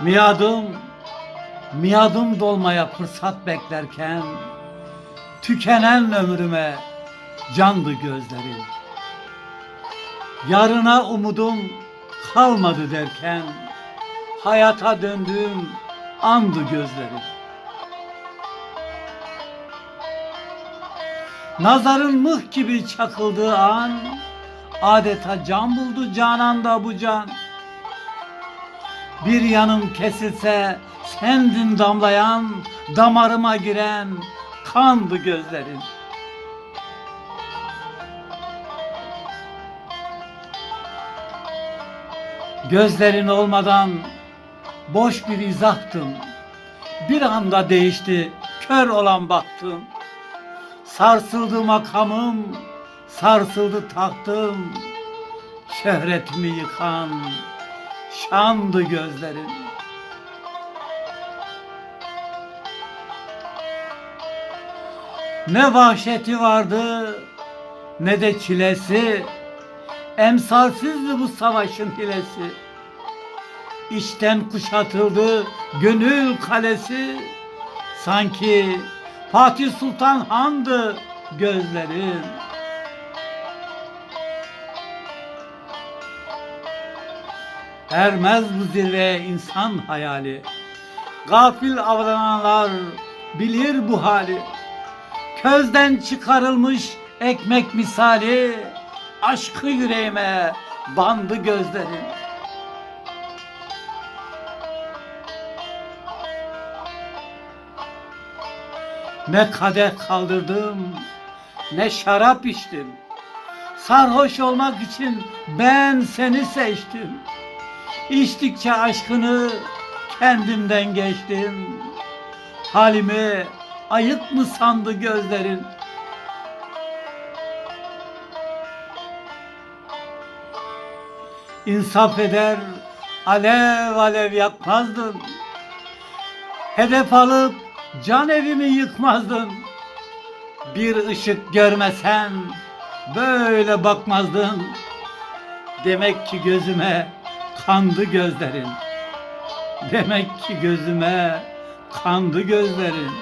Miadım, miadım dolmaya fırsat beklerken tükenen ömrüme candı gözlerim. Yarına umudum kalmadı derken hayata döndüğüm andı gözlerim. Nazarın mıh gibi çakıldığı an adeta can buldu cananda bu can. Bir yanım kesilse sendin damlayan, damarıma giren kandı gözlerin. Gözlerin olmadan boş bir izahtım. Bir anda değişti kör olan baktım. Sarsıldı makamım, sarsıldı tahtım. Şöhretimi yıkan şandı gözlerin. Ne vahşeti vardı ne de çilesi. Emsalsizdi bu savaşın hilesi. İçten kuşatıldı gönül kalesi. Sanki Fatih Sultan Han'dı gözlerin. Ermez bu zirveye insan hayali. Gafil avlananlar bilir bu hali. Közden çıkarılmış ekmek misali. Aşkı yüreğime bandı gözlerin. Ne kadeh kaldırdım, ne şarap içtim. Sarhoş olmak için ben seni seçtim. İçtikçe aşkını kendimden geçtim. Halimi ayık mı sandı gözlerin? İnsaf eder, alev alev yakmazdın. Hedef alıp can evimi yıkmazdın. Bir ışık görmesen böyle bakmazdın. Demek ki gözüme kandı gözlerin. Demek ki gözüme kandı gözlerin.